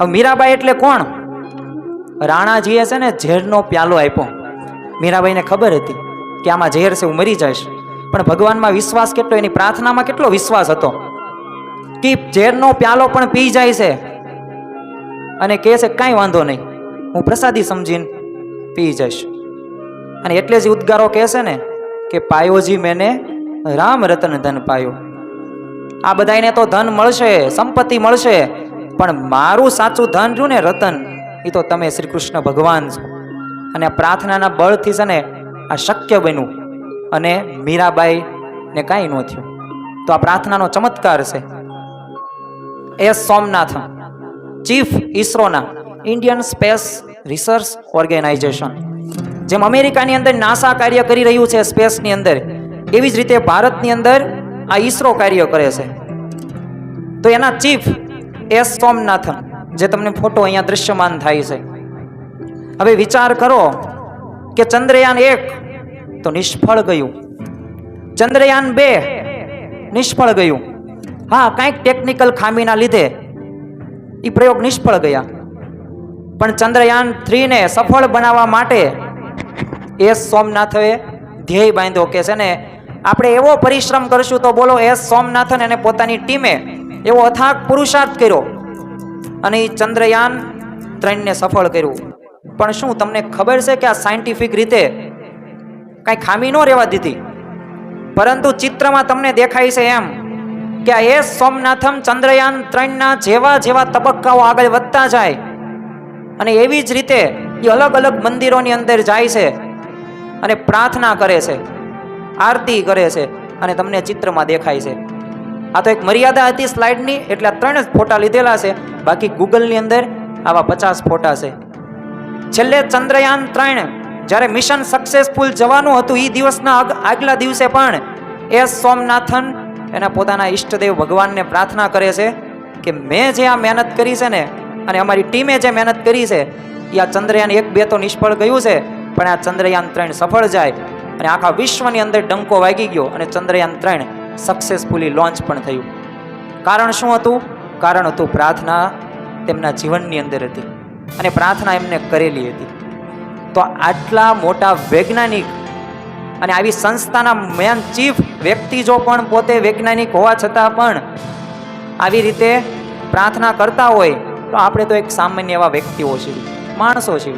હવે મીરાબાઈ એટલે કોણ? રાણાજીએ છે ને ઝેરનો પ્યાલો આપ્યો. મીરાબાઈને ખબર હતી કે આમાં ઝેર છે હું મરી જઈશ પણ ભગવાનમાં વિશ્વાસ કેટલો, એની પ્રાર્થનામાં કેટલો વિશ્વાસ હતો? કે ઝેરનો પ્યાલો પણ પી જાય છે અને કહે છે, કાંઈ વાંધો નહીં, હું પ્રસાદી સમજીને પી જઈશ. અને એટલે જ ઉદ્ગારો કહે છે ને કે, પાયોજી મેને રામ રતન ધન પાયો. આ બધાને તો ધન મળશે, સંપત્તિ મળશે પણ મારું સાચું ધન રહ્યું ને રતન એ તો તમે શ્રી કૃષ્ણ ભગવાન છો. અને આ પ્રાર્થનાના બળથી છે ને આ શક્ય બન્યું. અને મીરાબાઈ ને કાંઈ ન થયું. તો આ પ્રાર્થનાનો ચમત્કાર છે. એસ સોમનાથ, ચીફ ઇસરોના ઇન્ડિયન સ્પેસ રિસર્ચ ઓર્ગેનાઇઝેશન. જેમ અમેરિકાની અંદર નાસા કાર્ય કરી રહ્યું છે સ્પેસની અંદર, એવી જ રીતે ભારતની અંદર આ ઈસરો કાર્ય કરે છે. તો એના ચીફ એસ સોમનાથન જે તમને ફોટો અહીંયા દૃશ્યમાન થાય છે. હવે વિચાર કરો કે ચંદ્રયાન એક તો નિષ્ફળ ગયું. ચંદ્રયાન બે નિષ્ફળ ગયું. હા, કાંઈક ટેકનિકલ ખામીના લીધે એ પ્રયોગ નિષ્ફળ ગયા. પણ ચંદ્રયાન થ્રીને સફળ બનાવવા માટે એસ સોમનાથે ધ્યેય બાંધ્યો કે છે ને, આપણે એવો પરિશ્રમ કરશું તો બોલો એસ સોમનાથન અને પોતાની ટીમે એવો અથાગ પુરુષાર્થ કર્યો અને એ ચંદ્રયાન ત્રણને સફળ કર્યું. પણ શું તમને ખબર છે કે આ સાયન્ટિફિક રીતે કાંઈ ખામી ન રહેવા દીધી? પરંતુ ચિત્રમાં તમને દેખાય છે એમ કે આ એસ સોમનાથમ ચંદ્રયાન ત્રણના જેવા જેવા તબક્કાઓ આગળ વધતા જાય અને એવી જ રીતે એ અલગ અલગ મંદિરોની અંદર જાય છે અને પ્રાર્થના કરે છે, આરતી કરે છે અને તમને ચિત્રમાં દેખાય છે. આ તો એક મર્યાદા હતી સ્લાઇડની, એટલે ત્રણ જ ફોટા લીધેલા છે. બાકી ગૂગલની અંદર આવા પચાસ ફોટા છે. છેલ્લે ચંદ્રયાન ત્રણ, જ્યારે મિશન સક્સેસફુલ જવાનું હતું એ દિવસના આગલા દિવસે પણ એસ સોમનાથન એના પોતાના ઈષ્ટદેવ ભગવાનને પ્રાર્થના કરે છે કે મેં જે આ મહેનત કરી છે ને, અને અમારી ટીમે જે મહેનત કરી છે એ આ ચંદ્રયાન એક બે તો નિષ્ફળ ગયું છે, પણ આ ચંદ્રયાન ત્રણ સફળ જાય. અને આખા વિશ્વની અંદર ડંકો વાગી ગયો અને ચંદ્રયાન ત્રણ સક્સેસફુલી લોન્ચ પણ થયું. કારણ શું હતું? કારણ હતું પ્રાર્થના તેમના જીવનની અંદર હતી અને પ્રાર્થના એમને કરેલી હતી. તો આટલા મોટા વૈજ્ઞાનિક અને આવી સંસ્થાના મેન ચીફ વ્યક્તિ જો પણ પોતે વૈજ્ઞાનિક હોવા છતાં પણ આવી રીતે પ્રાર્થના કરતા હોય, તો આપણે તો એક સામાન્ય એવા વ્યક્તિઓ છીએ, માણસો છીએ.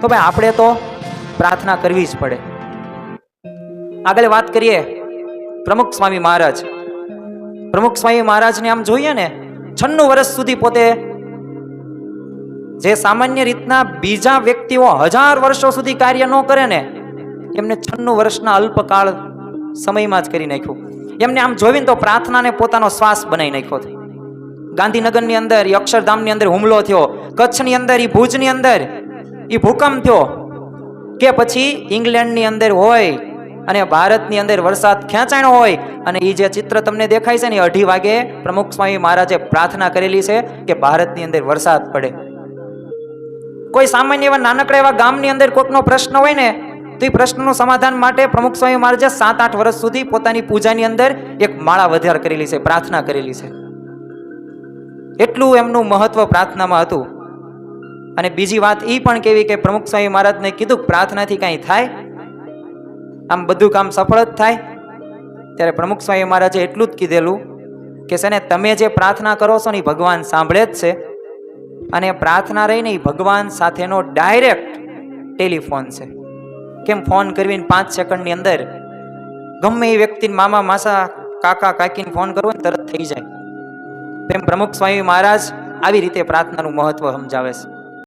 તો ભાઈ, આપણે તો પ્રાર્થના કરવી જ પડે. આગળ વાત કરીએ. પ્રમુખ સ્વામી મહારાજ. પ્રમુખ સ્વામી મહારાજને આમ જોઈએ ને, છન્નું વર્ષ સુધી પોતે જે સામાન્ય રીતના બીજા વ્યક્તિઓ હજાર વર્ષો સુધી કાર્ય ન કરે ને, એમને છન્નું વર્ષના અલ્પકાળ સમયમાં જ કરી નાખ્યું. એમને આમ જોઈને તો પ્રાર્થનાને પોતાનો શ્વાસ બનાવી નાખ્યો ગાંધીનગરની અંદર એ અક્ષરધામની અંદર હુમલો થયો, કચ્છની અંદર એ ભુજની અંદર એ ભૂકંપ થયો, કે પછી ઇંગ્લેન્ડની અંદર હોય અને ભારતની અંદર વરસાદ ખેંચાણો હોય અને એ જે ચિત્ર તમને દેખાય છે ને અઢી વાગે પ્રમુખ સ્વામી મહારાજે પ્રાર્થના કરેલી છે કે ભારતની અંદર વરસાદ પડે. કોઈ સામાન્ય એવા નાનકડા એવા ગામની અંદર કોઈકનો પ્રશ્ન હોય ને, તો એ પ્રશ્નનું સમાધાન માટે પ્રમુખ સ્વામી મહારાજે સાત આઠ વર્ષ સુધી પોતાની પૂજાની અંદર એક માળા વધાર કરેલી છે, પ્રાર્થના કરેલી છે. એટલું એમનું મહત્વ પ્રાર્થનામાં હતું. અને બીજી વાત એ પણ કેવી કે પ્રમુખ સ્વામી મહારાજને કીધું પ્રાર્થનાથી કાંઈ થાય આમ બધું કામ સફળ જ થાય. ત્યારે પ્રમુખ સ્વામી મહારાજે એટલું જ કીધેલું કે છે ને, તમે જે પ્રાર્થના કરો છો ને એ ભગવાન સાંભળે જ છે. અને પ્રાર્થના રહીને એ ભગવાન સાથેનો ડાયરેક્ટ ટેલિફોન છે. કેમ ફોન કરીને પાંચ સેકન્ડની અંદર ગમે એ વ્યક્તિને મામા માસા કાકા કાકીને ફોન કરવો ને તરત થઈ જાય. તેમ પ્રમુખ સ્વામી મહારાજ આવી રીતે પ્રાર્થનાનું મહત્વ સમજાવે છે.